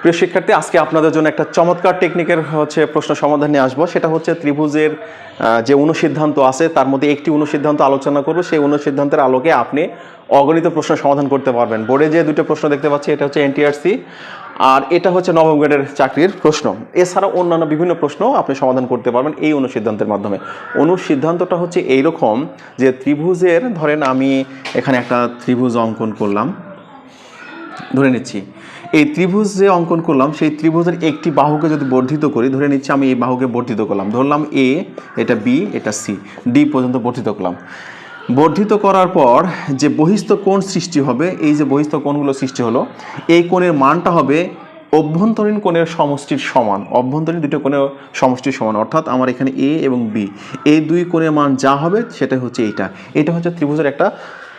প্রিয় শিক্ষার্থী, আজকে আপনাদের জন্য একটা চমৎকার টেকনিকের হচ্ছে প্রশ্ন সমাধান নিয়ে আসব। সেটা হচ্ছে ত্রিভুজের যে অনুসিদ্ধান্ত আছে, তার মধ্যে একটি অনুসিদ্ধান্ত আলোচনা করব। সেই অনুসিদ্ধান্তের আলোকে আপনি অগণিত প্রশ্ন সমাধান করতে পারবেন। বোর্ডে যে দুটো প্রশ্ন দেখতে পাচ্ছি, এটা হচ্ছে এনটিআরসি আর এটা হচ্ছে নবম গ্রেডের চাকরির প্রশ্ন। এছাড়া অন্যান্য বিভিন্ন প্রশ্ন আপনি সমাধান করতে পারবেন এই অনুসিদ্ধান্তের মাধ্যমে। অনুসিদ্ধান্তটা হচ্ছে এইরকম যে ত্রিভুজের, ধরেন আমি এখানে একটা ত্রিভুজ অঙ্কন করলাম। ধরে নিচ্ছি। এই ত্রিভুজ যে অঙ্কন করলাম, সেই ত্রিভুজের একটি বাহুকে যদি বর্ধিত করি, ধরে নিচ্ছি আমি এই বাহুকে বর্ধিত করলাম। ধরলাম এ এটা বি এটা সি ডি পর্যন্ত বর্ধিত করলাম। বর্ধিত করার পর যে বহিস্থ কোণ সৃষ্টি হবে, এই যে বহিস্থ কোণগুলো সৃষ্টি হলো, এই কোণের মানটা হবে অভ্যন্তরীণ কোণের সমষ্টির সমান। অভ্যন্তরীণ দুটো কোণের সমষ্টির সমান, অর্থাৎ আমার এখানে এ এবং বি এই দুই কোণের মান যা হবে সেটা হচ্ছে এইটা। এটা হচ্ছে ত্রিভুজের একটা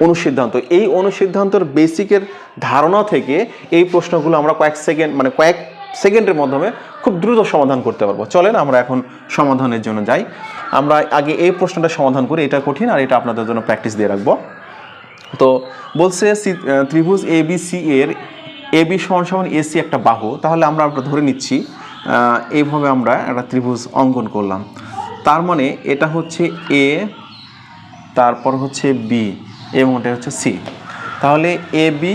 অনুসিদ্ধান্ত। এই অনুসিদ্ধান্তর বেসিকের ধারণা থেকে এই প্রশ্নগুলো আমরা কয়েক সেকেন্ড মানে কয়েক সেকেন্ডের মাধ্যমে খুব দ্রুত সমাধান করতে পারব। চলেন আমরা এখন সমাধানের জন্য যাই। আমরা আগে এই প্রশ্নটা সমাধান করি, এটা কঠিন আর এটা আপনাদের জন্য প্র্যাকটিস দিয়ে রাখব। তো বলছে ত্রিভুজ এ বি সি এর এ বি সমান সমান এসি একটা বাহু। তাহলে আমরা ধরে নিচ্ছি। এইভাবে আমরা একটা ত্রিভুজ অঙ্কন করলাম। তার মানে এটা হচ্ছে এ তারপর হচ্ছে বি এবং এটা হচ্ছে সি তাহলে এ বি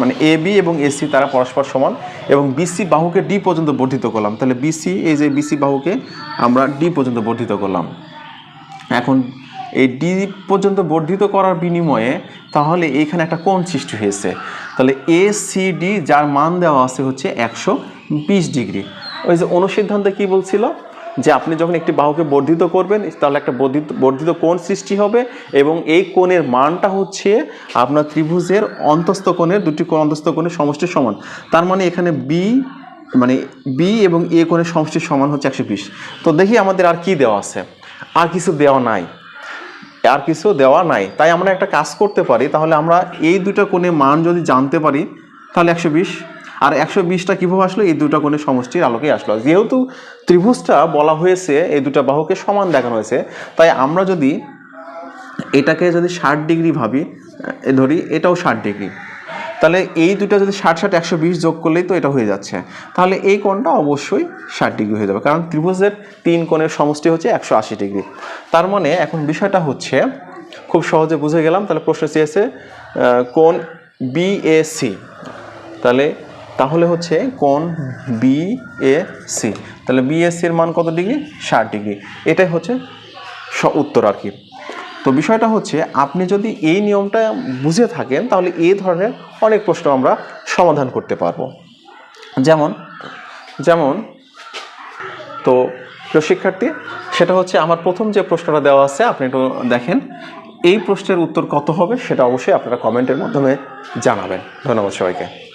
মানে এ বি এবং এসি তারা পরস্পর সমান এবং বিসি বাহুকে ডি পর্যন্ত বর্ধিত করলাম। তাহলে বিসি এই যে বিসি বাহুকে আমরা ডি পর্যন্ত বর্ধিত করলাম। এখন এই ডি পর্যন্ত বর্ধিত করার বিনিময়ে তাহলে এখানে একটা কোণ সৃষ্টি হয়েছে। তাহলে এ সি ডি যার মান দেওয়া আছে হচ্ছে একশো বিশ ডিগ্রি। ওই যে অনুসিদ্ধান্তে কী বলছিল? যে আপনি যখন একটি বাহুকে বর্ধিত করবেন, তাহলে একটা বর্ধিত বর্ধিত কোণ সৃষ্টি হবে এবং এই কোণের মানটা হচ্ছে আপনার ত্রিভুজের অন্তস্থ কোণের, দুটি কোণ অন্তস্থ কোণের সমষ্টির সমান। তার মানে এখানে বি মানে বি এবং এ কোণের সমষ্টির সমান হচ্ছে একশো বিশ। তো দেখি আমাদের আর কি দেওয়া আছে। আর কিছু দেওয়া নাই। আর কিছু দেওয়া নাই। তাই আমরা একটা কাজ করতে পারি, তাহলে আমরা এই দুটো কোণে মান যদি জানতে পারি, তাহলে একশো বিশ আর একশো বিশটা কীভাবে আসলো? এই দুটো কোণের সমষ্টির আলোকে আসলো। যেহেতু ত্রিভুজটা বলা হয়েছে, এই দুটো বাহুকে সমান দেখানো হয়েছে, তাই আমরা যদি এটাকে যদি ষাট ডিগ্রি ভাবি ধরি এটাও ষাট ডিগ্রি, তাহলে এই দুটো যদি ষাট ষাট একশো বিশ যোগ করলেই তো এটা হয়ে যাচ্ছে। তাহলে এই কোণটা অবশ্যই ষাট ডিগ্রি হয়ে যাবে, কারণ ত্রিভুজের তিন কোণের সমষ্টি হচ্ছে একশো আশি ডিগ্রি। তার মানে এখন বিষয়টা হচ্ছে, খুব সহজে বুঝে গেলাম, তাহলে প্রশ্ন চেয়েছে কোন কোণ বি এ সি, তাহলে তাহলে হচ্ছে কোন বি এ সি তাহলে বি সির মান কত ডিগ্রি? ষাট ডিগ্রি। এটাই হচ্ছে স- উত্তর আর কি। তো বিষয়টা হচ্ছে, আপনি যদি এই নিয়মটা বুঝে থাকেন, তাহলে এই ধরনের অনেক প্রশ্ন আমরা সমাধান করতে পারব। যেমন যেমন, তো প্রিয় শিক্ষার্থী সেটা হচ্ছে আমার প্রথম যে প্রশ্নটা দেওয়া আছে, আপনি একটু দেখেন, এই প্রশ্নের উত্তর কত হবে, সেটা অবশ্যই আপনারা কমেন্টের মাধ্যমে জানাবেন। ধন্যবাদ সবাইকে।